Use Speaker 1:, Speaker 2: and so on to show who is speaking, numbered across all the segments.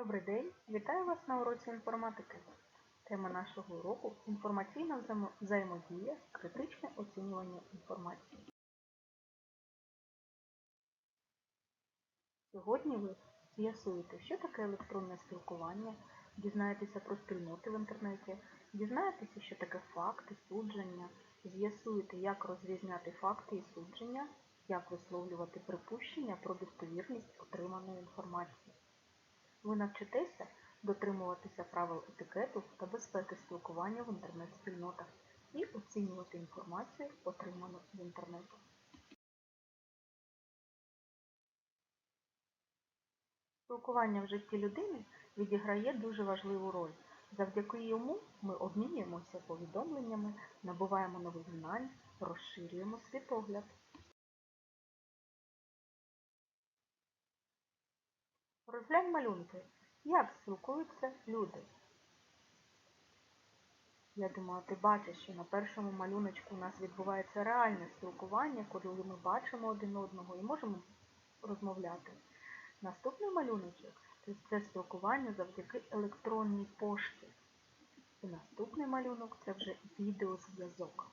Speaker 1: Добрий день! Вітаю вас на уроці інформатики. Тема нашого уроку – інформаційна взаємодія, критичне оцінювання інформації. Сьогодні ви з'ясуєте, що таке електронне спілкування, дізнаєтеся про спільноти в інтернеті, дізнаєтеся, що таке факти, судження, з'ясуєте, як розрізняти факти і судження, як висловлювати припущення про достовірність отриманої інформації. Ви навчитеся дотримуватися правил етикету та безпеки спілкування в інтернет-спільнотах і оцінювати інформацію, отриману з інтернету. Спілкування в житті людини відіграє дуже важливу роль. Завдяки йому ми обмінюємося повідомленнями, набуваємо нових знань, розширюємо світогляд. Розглянь малюнки. Як спілкуються люди? Я думаю, ти бачиш, що на першому малюночку у нас відбувається реальне спілкування, коли ми бачимо один одного і можемо розмовляти. Наступний малюночок це спілкування завдяки електронній пошті. І наступний малюнок це вже відеозв'язок.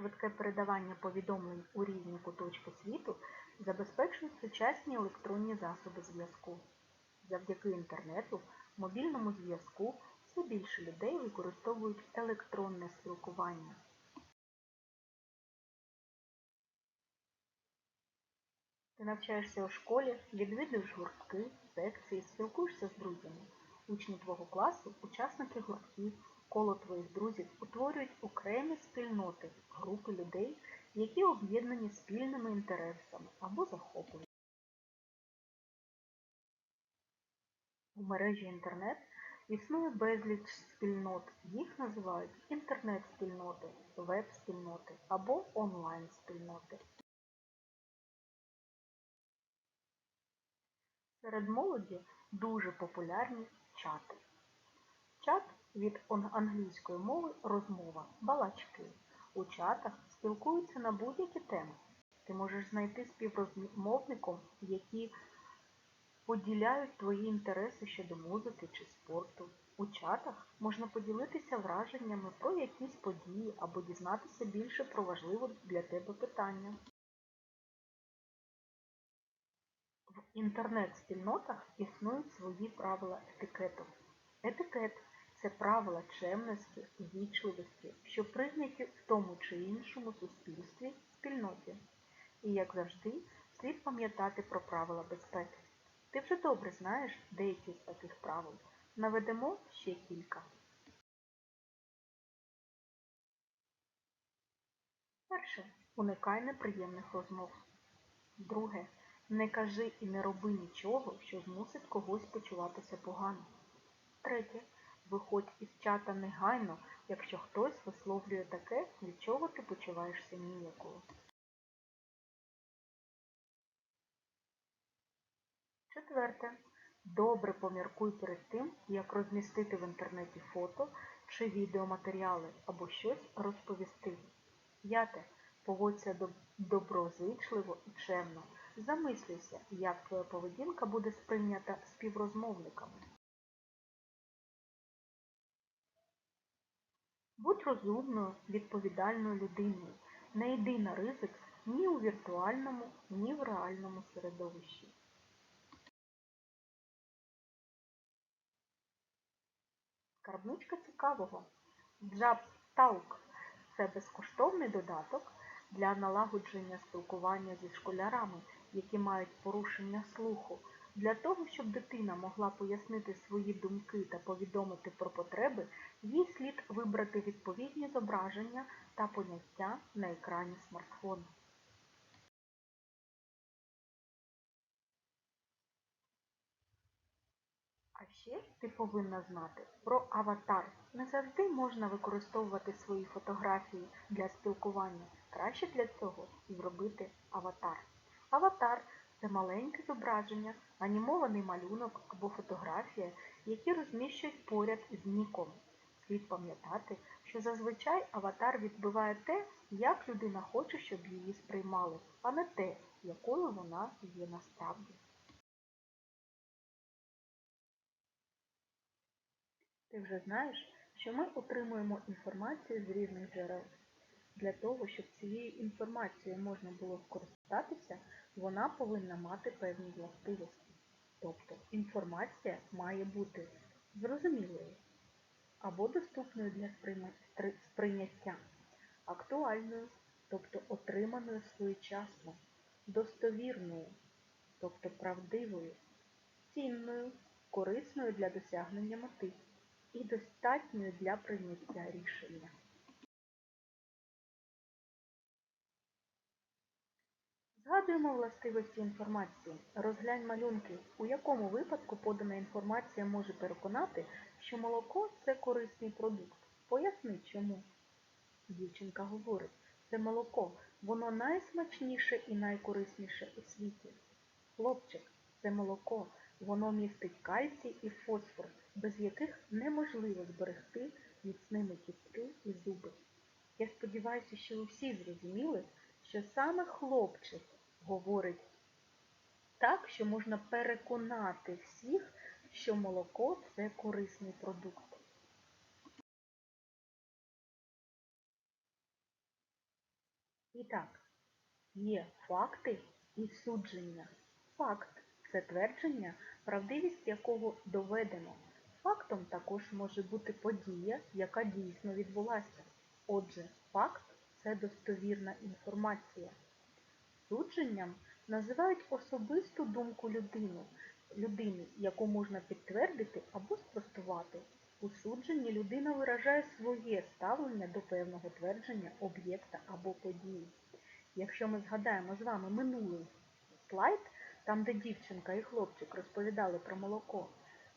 Speaker 1: Швидке передавання повідомлень у різні куточки світу забезпечують сучасні електронні засоби зв'язку. Завдяки інтернету, мобільному зв'язку все більше людей використовують електронне спілкування. Ти навчаєшся у школі, відвідуєш гуртки, секції, спілкуєшся з друзями. Учні твого класу, учасники гуртків, коло твоїх друзів утворюють окремі спільноти, групи людей, які об'єднані спільними інтересами або захопленнями. У мережі інтернет існує безліч спільнот. Їх називають інтернет-спільноти, веб-спільноти або онлайн-спільноти. Серед молоді дуже популярні чати. Чат від англійської мови розмова, балачки. У чатах спілкуються на будь-які теми. Ти можеш знайти співрозмовником, які поділяють твої інтереси щодо музики чи спорту. У чатах можна поділитися враженнями про якісь події або дізнатися більше про важливе для тебе питання. В інтернет-спільнотах існують свої правила етикету. Етикет це правила чемності, ввічливості, що прийняті в тому чи іншому суспільстві, спільноті. І, як завжди, слід пам'ятати про правила безпеки. Ти вже добре знаєш деякі з таких правил. Наведемо ще кілька. Перше. Уникай неприємних розмов. Друге. Не кажи і не роби нічого, що змусить когось почуватися погано. Третє. Виходь із чата негайно, якщо хтось висловлює таке, від чого ти почуваєшся ніякого. Четверте. Добре поміркуй перед тим, як розмістити в інтернеті фото чи відеоматеріали або щось розповісти. П'яте. Поводься доброзичливо і чемно. Замислюйся, як твоя поведінка буде сприйнята співрозмовниками. Будь розумною, відповідальною людиною. Не йди на ризик ні у віртуальному, ні в реальному середовищі. Скарбничка цікавого. JabsTalk – це безкоштовний додаток для налагодження спілкування зі школярами, які мають порушення слуху, для того, щоб дитина могла пояснити свої думки та повідомити про потреби, їй слід вибрати відповідні зображення та поняття на екрані смартфону. А ще ти повинна знати про аватар. Не завжди можна використовувати свої фотографії для спілкування. Краще для цього зробити аватар. Аватар це маленьке зображення, анімований малюнок або фотографія, які розміщують поряд з ніком. Слід пам'ятати, що зазвичай аватар відбиває те, як людина хоче, щоб її сприймали, а не те, якою вона є насправді. Ти вже знаєш, що ми отримуємо інформацію з різних джерел. Для того, щоб цією інформацією можна було скористатися, вона повинна мати певні властивості. Тобто інформація має бути зрозумілою або доступною для сприйняття, актуальною, тобто отриманою своєчасно, достовірною, тобто правдивою, цінною, корисною для досягнення мети і достатньою для прийняття рішення. Згадуємо властивості інформації. Розглянь малюнки, у якому випадку подана інформація може переконати, що молоко це корисний продукт. Поясни чому. Дівчинка говорить, це молоко, воно найсмачніше і найкорисніше у світі. Хлопчик, це молоко, воно містить кальцій і фосфор, без яких неможливо зберегти міцними кістки і зуби. Я сподіваюся, що ви всі зрозуміли, що саме хлопчик говорить так, що можна переконати всіх, що молоко це корисний продукт. І так, є факти і судження. Факт це твердження, правдивість якого доведено. Фактом також може бути подія, яка дійсно відбулася. Отже, факт це достовірна інформація. Судженням називають особисту думку людини, людини, яку можна підтвердити або спростувати. У судженні людина виражає своє ставлення до певного твердження, об'єкта або події. Якщо ми згадаємо з вами минулий слайд, там, де дівчинка і хлопчик розповідали про молоко,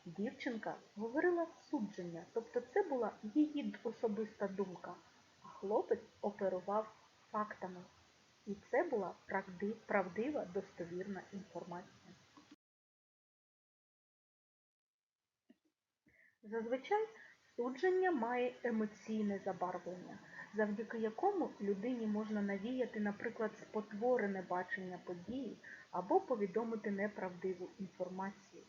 Speaker 1: дівчинка говорила судження, тобто це була її особиста думка, а хлопець оперував фактами. І це була правдива, достовірна інформація. Зазвичай судження має емоційне забарвлення, завдяки якому людині можна навіяти, наприклад, спотворене бачення події або повідомити неправдиву інформацію.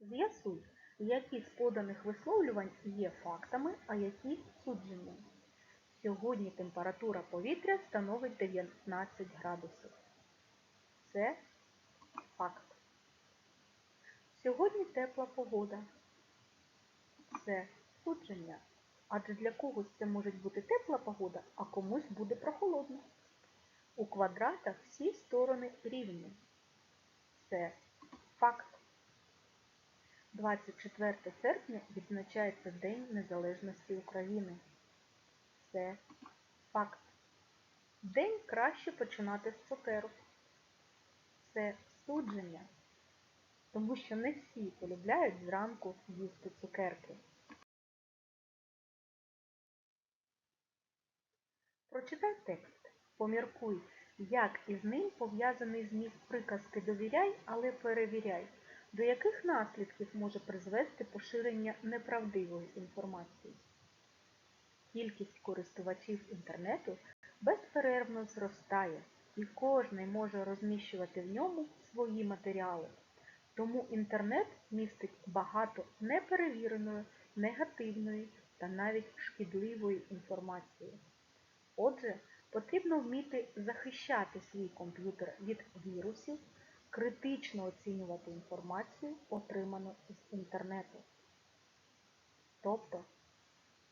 Speaker 1: З'ясуй, які з поданих висловлювань є фактами, а які судженням. Сьогодні температура повітря становить 19 градусів. Це факт. Сьогодні тепла погода. Це судження. Адже для когось це може бути тепла погода, а комусь буде прохолодно. У квадратах всі сторони рівні. Це факт. 24 серпня відзначається День Незалежності України. Це факт. День краще починати з цукерок. Це судження, тому що не всі полюбляють зранку їсти цукерки. Прочитай текст. Поміркуй, як із ним пов'язаний зміст приказки довіряй, але перевіряй до яких наслідків може призвести поширення неправдивої інформації. Кількість користувачів інтернету безперервно зростає, і кожен може розміщувати в ньому свої матеріали. Тому інтернет містить багато неперевіреної, негативної та навіть шкідливої інформації. Отже, потрібно вміти захищати свій комп'ютер від вірусів, критично оцінювати інформацію, отриману з інтернету. Тобто,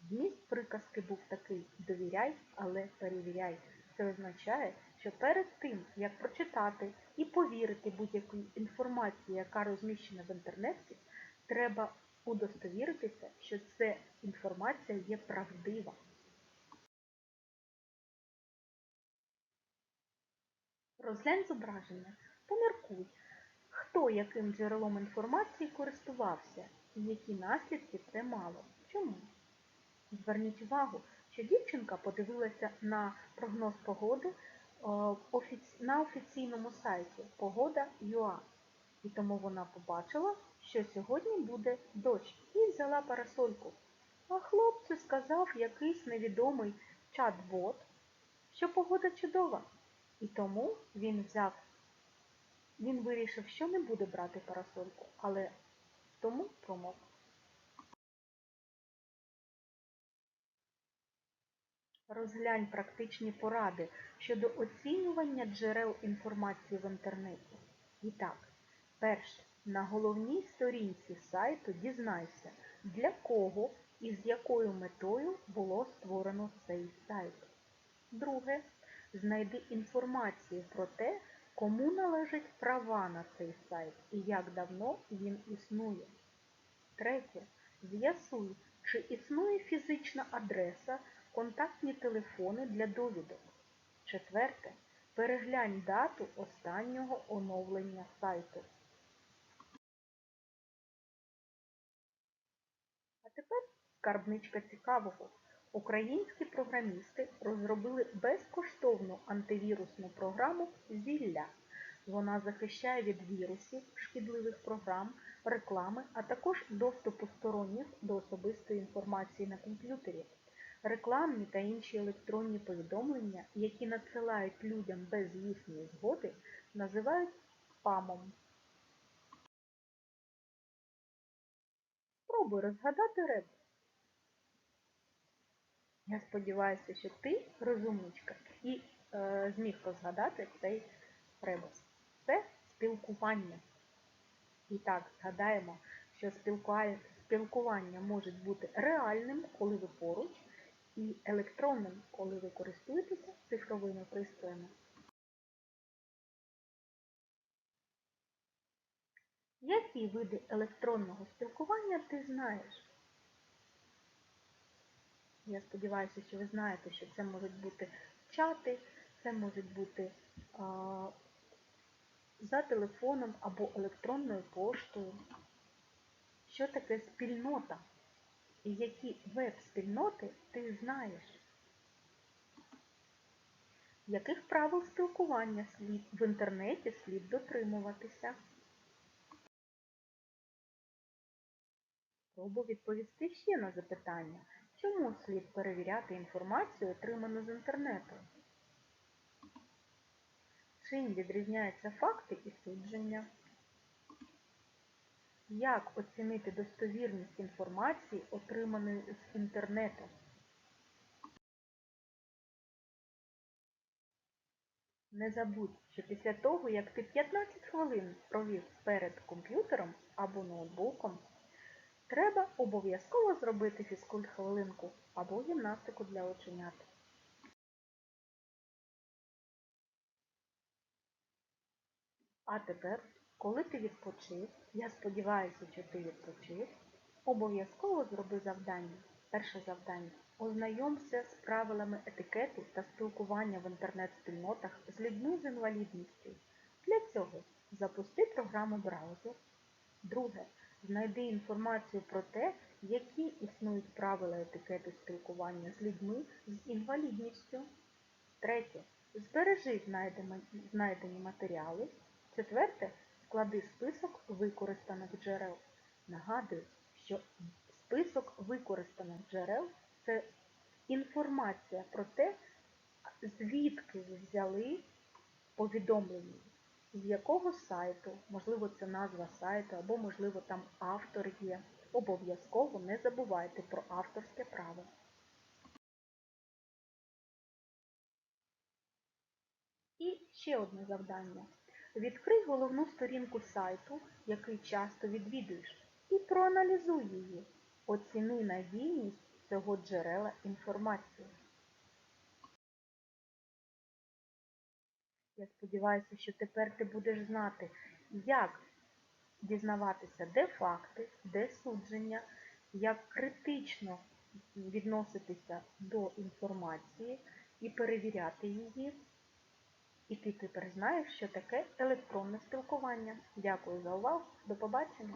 Speaker 1: зміст приказки був такий довіряй, але перевіряй. Це означає, що перед тим, як прочитати і повірити будь-якій інформації, яка розміщена в інтернеті, треба удостовіритися, що ця інформація є правдива. Розглянь зображення. Поміркуй, хто яким джерелом інформації користувався і які наслідки це мало. Чому? Зверніть увагу, що дівчинка подивилася на прогноз погоди на офіційному сайті Погода.ua. І тому вона побачила, що сьогодні буде дощ, і взяла парасольку. А хлопцю сказав якийсь невідомий чат-бот, що погода чудова. І тому він взяв, він вирішив, що не буде брати парасольку, але тому промов. Розглянь практичні поради щодо оцінювання джерел інформації в інтернеті. І так, перше, на головній сторінці сайту дізнайся, для кого і з якою метою було створено цей сайт. Друге, знайди інформацію про те, кому належать права на цей сайт і як давно він існує. Третє. З'ясуй, чи існує фізична адреса, контактні телефони для довідок. Четверте. Переглянь дату останнього оновлення сайту. А тепер скарбничка цікавого. Українські програмісти розробили безкоштовну антивірусну програму Зілля. Вона захищає від вірусів, шкідливих програм, реклами, а також доступу сторонніх до особистої інформації на комп'ютері. Рекламні та інші електронні повідомлення, які надсилають людям без їхньої згоди, називають спамом. Спробуй розгадати ребус. Я сподіваюся, що ти, розумничка, і е, зміг розгадати цей ребус. Це спілкування. І так, згадаємо, що спілкування може бути реальним, коли ви поруч, і електронним, коли ви користуєтеся цифровими пристроями. Які види електронного спілкування ти знаєш? Я сподіваюся, що ви знаєте, що це можуть бути чати, це можуть бути а, за телефоном або електронною поштою. Що таке спільнота? І які веб-спільноти ти знаєш? Яких правил спілкування слід в інтернеті слід дотримуватися? Спробуй відповісти ще на запитання. Чому слід перевіряти інформацію, отриману з інтернету? Чим відрізняються факти і судження? Як оцінити достовірність інформації, отриманої з інтернету? Не забудь, що після того, як ти 15 хвилин провів перед комп'ютером або ноутбуком, треба обов'язково зробити фізкульт-хвилинку або гімнастику для оченят. А тепер, коли ти відпочив, я сподіваюся, що ти відпочив, обов'язково зроби завдання. Перше завдання. Ознайомся з правилами етикету та спілкування в інтернет-спільнотах з людьми з інвалідністю. Для цього запусти програму браузер. Друге. Знайди інформацію про те, які існують правила етикету спілкування з людьми з інвалідністю. Третє. Збережи знайдені матеріали. Четверте. Склади список використаних джерел. Нагадую, що список використаних джерел це інформація про те, звідки ви взяли повідомлення, з якого сайту, можливо, це назва сайту, або, можливо, там автор є. Обов'язково не забувайте про авторське право. І ще одне завдання. Відкрий головну сторінку сайту, який часто відвідуєш, і проаналізуй її. Оціни надійність цього джерела інформації. Я сподіваюся, що тепер ти будеш знати, як дізнаватися, де факти, де судження, як критично відноситися до інформації і перевіряти її. І ти тепер знаєш, що таке електронне спілкування. Дякую за увагу. До побачення!